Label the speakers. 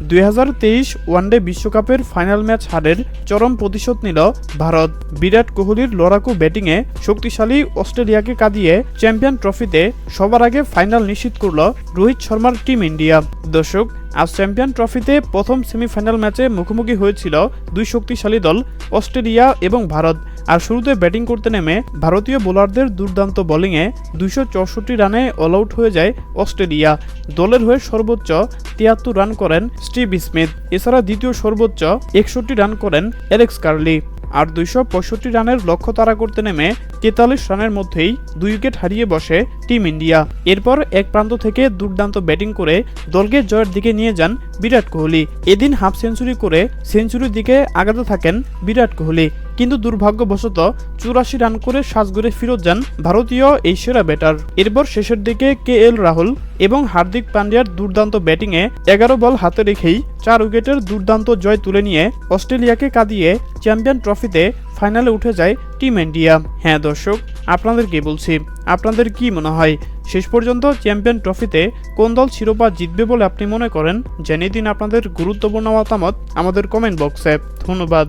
Speaker 1: দুই হাজার তেইশ ওয়ানডে বিশ্বকাপের ফাইনাল ম্যাচ হারের চরম প্রতিশোধ নিল ভারত। বিরাট কোহলির লড়াকু ব্যাটিংয়ে শক্তিশালী অস্ট্রেলিয়াকে কাঁদিয়ে চ্যাম্পিয়ন ট্রফিতে সবার আগে ফাইনাল নিশ্চিত করল রোহিত শর্মার টিম ইন্ডিয়া। দর্শক, আজ চ্যাম্পিয়ন ট্রফিতে প্রথম সেমিফাইনাল ম্যাচে মুখোমুখি হয়েছিল দুই শক্তিশালী দল, অস্ট্রেলিয়া এবং ভারত। আর শুরুতে ব্যাটিং করতে নেমে ভারতীয় বোলারদের দুর্দান্ত বোলিংয়ে দুইশো চৌষট্টি রানে অল আউট হয়ে যায় অস্ট্রেলিয়া। দলের হয়ে সর্বোচ্চ তিয়াত্তর রান করেন স্টিভ স্মিথ। এছাড়া দ্বিতীয় সর্বোচ্চ একষট্টি রান করেন অ্যালেক্স কার্লি। আর দুইশো পঁয়ষট্টি রানের লক্ষ্য তাড়া করতে নেমে তেতাল্লিশ রানের মধ্যেই দুই উইকেট হারিয়ে বসে টিম ইন্ডিয়া। এরপর এক প্রান্ত থেকে দুর্দান্ত ব্যাটিং করে দলকে জয়ের দিকে নিয়ে যান বিরাট কোহলি। এদিন হাফ সেঞ্চুরি করে সেঞ্চুরির দিকে আগাতে থাকেন বিরাট কোহলি। কিন্তু দুর্ভাগ্যবশত চুরাশি রান করে সাজগড়ে ফিরত যান ভারতীয় এই সেরা ব্যাটার। এরপর শেষের দিকে কে এল রাহুল এবং হার্দিক পান্ডিয়ার দুর্দান্ত ব্যাটিংয়ে এগারো বল হাতে রেখেই চার উইকেটের দুর্দান্ত জয় তুলে নিয়ে অস্ট্রেলিয়াকে কাঁদিয়ে চ্যাম্পিয়ন ট্রফিতে ফাইনালে উঠে যায় টিম ইন্ডিয়া। হ্যাঁ দর্শক, আপনাদের কি বলছি? আপনাদের কি মনে হয়? শেষ পর্যন্ত চ্যাম্পিয়ন ট্রফিতে কোন দল শিরোপা জিতবে বলে আপনি মনে করেন? জানিয়ে দিন আপনাদের গুরুত্বপূর্ণ মতামত আমাদের কমেন্ট বক্সে। ধন্যবাদ।